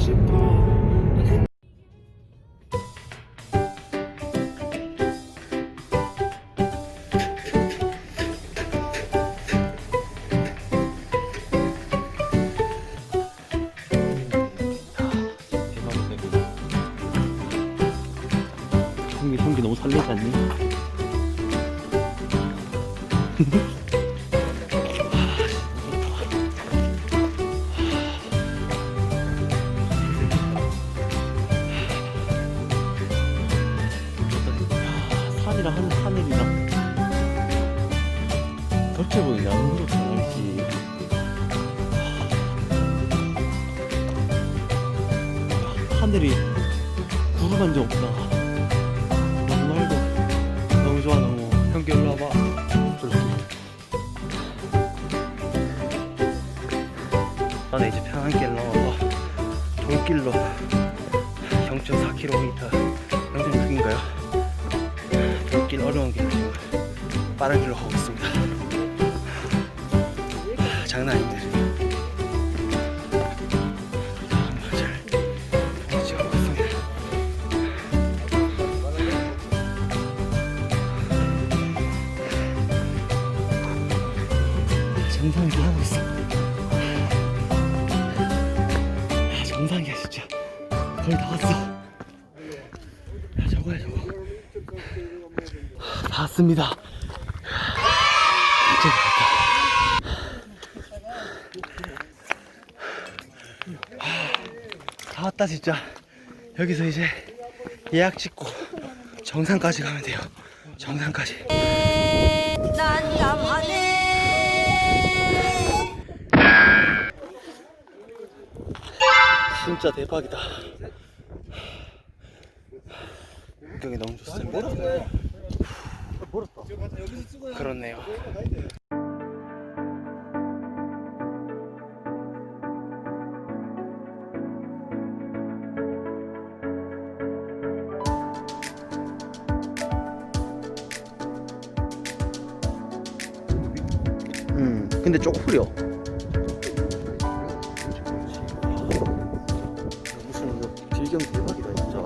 싶어 성기 성기 너무 설레지 않니? 겹쳐 보이냐? 너무 좋다 날씨. 하늘이 구름 한점 없다. 너무 맑아. 너무 좋아 너무. 형기 일로 와봐. 나는 이제 편한 길로 돌길로 0.4km 영상 중인가요? 돌길 어려운 길 빠른 길로 가고 있습니다. 하, 장난 아닌데. 정상기 하고 있어. 아, 정상이야 진짜. 거의 다 왔어. 야, 저거야 저거. 다 왔습니다. 진짜 다 왔다. 다 왔다 진짜. 여기서 이제 예약 찍고 정상까지 가면 돼요. 정상까지. 난 야만해 진짜 대박이다. 풍경이 너무 좋습니다. 그렇네요. 근데 조금 흐려. 무슨 이거 질경 대박이다 진짜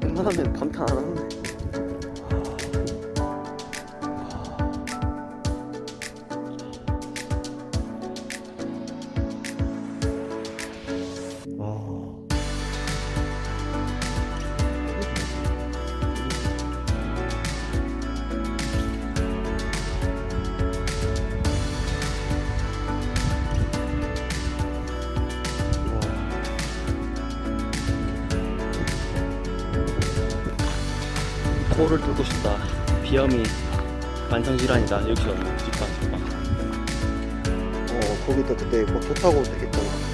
웬만하면 감탄 안 하는데 코를 뚫고 싶다. 비염이 만성질환이다. 여기서 직관 직관. 어 거기도 그때 뭐 좋다고 되겠잖아